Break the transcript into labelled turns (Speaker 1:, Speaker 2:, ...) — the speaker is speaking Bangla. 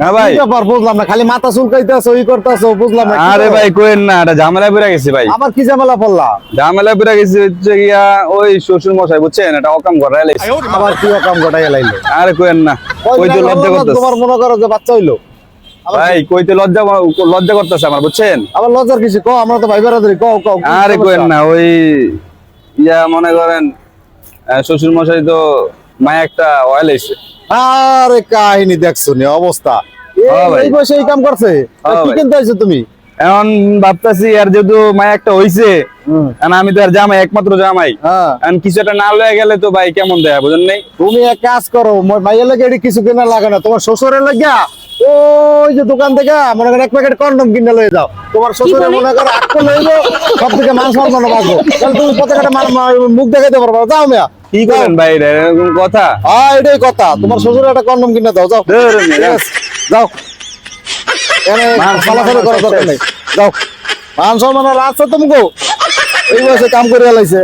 Speaker 1: হ্যাঁ ভাই।
Speaker 2: বুঝলাম না খালি মাথা চুলকাইতেছো ই করতেছো বুঝলাম না
Speaker 1: আরে ভাই কোয়েন না এটা ঝামেলা পড়ে গেছে ভাই।
Speaker 2: আবার কি ঝামেলা পড়লা?
Speaker 1: ঝামেলা পড়ে গেছে হচ্ছে গিয়া ওই শ্বশুর মশাই বুঝছেন? এটা অকাম ঘরে লাইছে
Speaker 2: আবার কি কাম ঘটাই লাইলো
Speaker 1: আরে কোয়েন না কইতে লজ্জা করতেছে।
Speaker 2: তোমার মনে করো যে বাচ্চা হইল?
Speaker 1: ভাই কইতে লজ্জা লজ্জা করতেছে আমার বুঝছেন?
Speaker 2: আবার লজ্জার কিছু? কও আমরা তো ভাই বেড়াদারি কও কও
Speaker 1: আরে
Speaker 2: সমস্যা?
Speaker 1: না ওই ইয়া মনে করেন শ্বশুর মশাই তো মায়া একটা অয়েল এসে
Speaker 2: আরে কাহিনী দেখছ নি অবস্থা। এই- এই কাম করছে? কি কিনতে আইছো তুমি?
Speaker 1: এখন ভাবতাছি আর যেহেতু মায়া একটা হইছে আমি তো আর জামাই একমাত্র জামাই।
Speaker 2: হ্যাঁ।
Speaker 1: এখন কিছু একটা না লয়ে গেলে তো ভাই কেমন দেয়া বুঝেন নাই?
Speaker 2: তুমি এক কাজ করো মাইয়ের লাগে কিছু কেনা লাগে না তোমার শ্বশুরের লাগিয়া ওই যে দোকান থেকে মনে করো এক প্যাকেট কন্ডম কিনে লয়ে যাও। তোমার শ্বশুরে মনে করো আটকে লইলো সব থেকে মান সম্মান পাবো তাহলে তুমি মা- মুখ দেখাইতে পারব না। যাও মিয়া।
Speaker 1: কি করেন ভাই এটা? এরকম কথা?
Speaker 2: হ্যাঁ এটাই কথা। তোমার শ্বশুরে একটা কন্ডম কিনে দাও যাও। যাও।
Speaker 1: মান
Speaker 2: চলাফেরা করার। দরকার নেই। যাও। মান সম্মান আছে তুমি এই বয়সে কাম করে লাইছে।